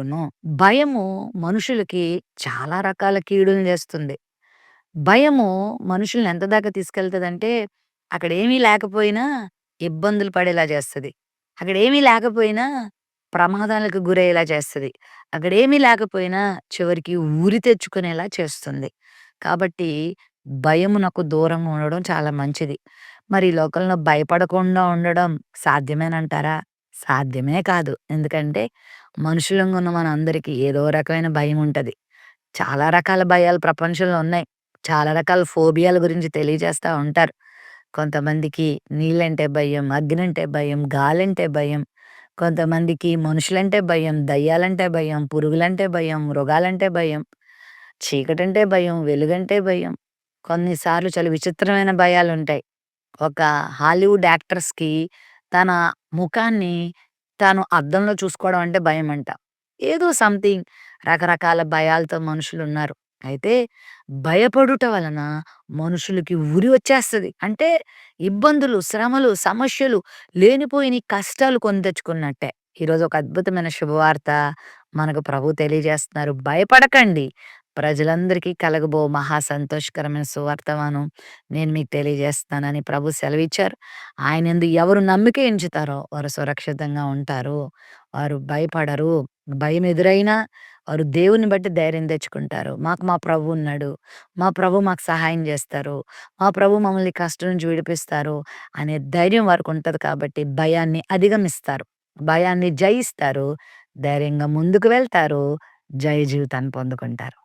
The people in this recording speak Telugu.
ఉండును. భయము మనుషులకి చాలా రకాల కీడుని చేస్తుంది. భయము మనుషుల్ని ఎంత దాకా తీసుకెళ్తదంటే, అక్కడేమీ లేకపోయినా ఇబ్బందులు పడేలా చేస్తది. అక్కడేమీ లేకపోయినా ప్రమాదాలకు గురయ్యేలా చేస్తది. అక్కడేమీ లేకపోయినా చివరికి ఉరి తెచ్చుకునేలా చేస్తుంది. కాబట్టి భయమునకు దూరంగా ఉండడం చాలా మంచిది. మరి ఈ లోకంలో భయపడకుండా ఉండడం సాధ్యమేనంటారా? సాధ్యమే కాదు. ఎందుకంటే మనుషులంగా ఉన్న మనందరికీ ఏదో రకమైన భయం ఉంటది. చాలా రకాల భయాలు ప్రపంచంలో ఉన్నాయి. చాలా రకాల ఫోబియాల గురించి తెలియజేస్తా ఉంటారు. కొంతమందికి నీళ్ళంటే భయం, అగ్నంటే భయం, గాలంటే భయం. కొంతమందికి మనుషులంటే భయం, దయ్యాలంటే భయం, పురుగులంటే భయం, మృగాలంటే భయం, చీకటంటే భయం, వెలుగంటే భయం. కొన్నిసార్లు చాలా విచిత్రమైన భయాలుంటాయి. ఒక హాలీవుడ్ యాక్టర్స్కి తన ముఖాన్ని తాను అద్దంలో చూసుకోవడం అంటే భయం అంట ఏదో సంథింగ్ రకరకాల భయాలతో మనుషులు ఉన్నారు అయితే భయపడుట వలన మనుషులకి ఉరి వచ్చేస్తుంది అంటే ఇబ్బందులు, శ్రమలు, సమస్యలు, లేనిపోయిన కష్టాలు కొని తెచ్చుకున్నట్టే. ఈరోజు ఒక అద్భుతమైన శుభవార్త మనకు ప్రభువు తెలియజేస్తున్నారు. భయపడకండి. ప్రజలందరికీ కలగబో మహా సంతోషకరమైన సువార్తమానం నేను మీకు తెలియజేస్తానని ప్రభు సెలవిచ్చారు. ఆయన ఎందు ఎవరు నమ్మిక ఎంచుతారో వారు సురక్షితంగా ఉంటారు. వారు భయపడరు. భయం ఎదురైనా వారు దేవుని బట్టి ధైర్యం తెచ్చుకుంటారు. మాకు మా ప్రభు ఉన్నాడు. మా ప్రభు మాకు సహాయం చేస్తారు. మా ప్రభు మమ్మల్ని కష్టం నుంచి విడిపిస్తారు అనే ధైర్యం వారికి ఉంటుంది కాబట్టి భయాన్ని అధిగమిస్తారు. భయాన్ని జయిస్తారు. ధైర్యంగా ముందుకు వెళ్తారు. జయ జీవితాన్ని పొందుకుంటారు.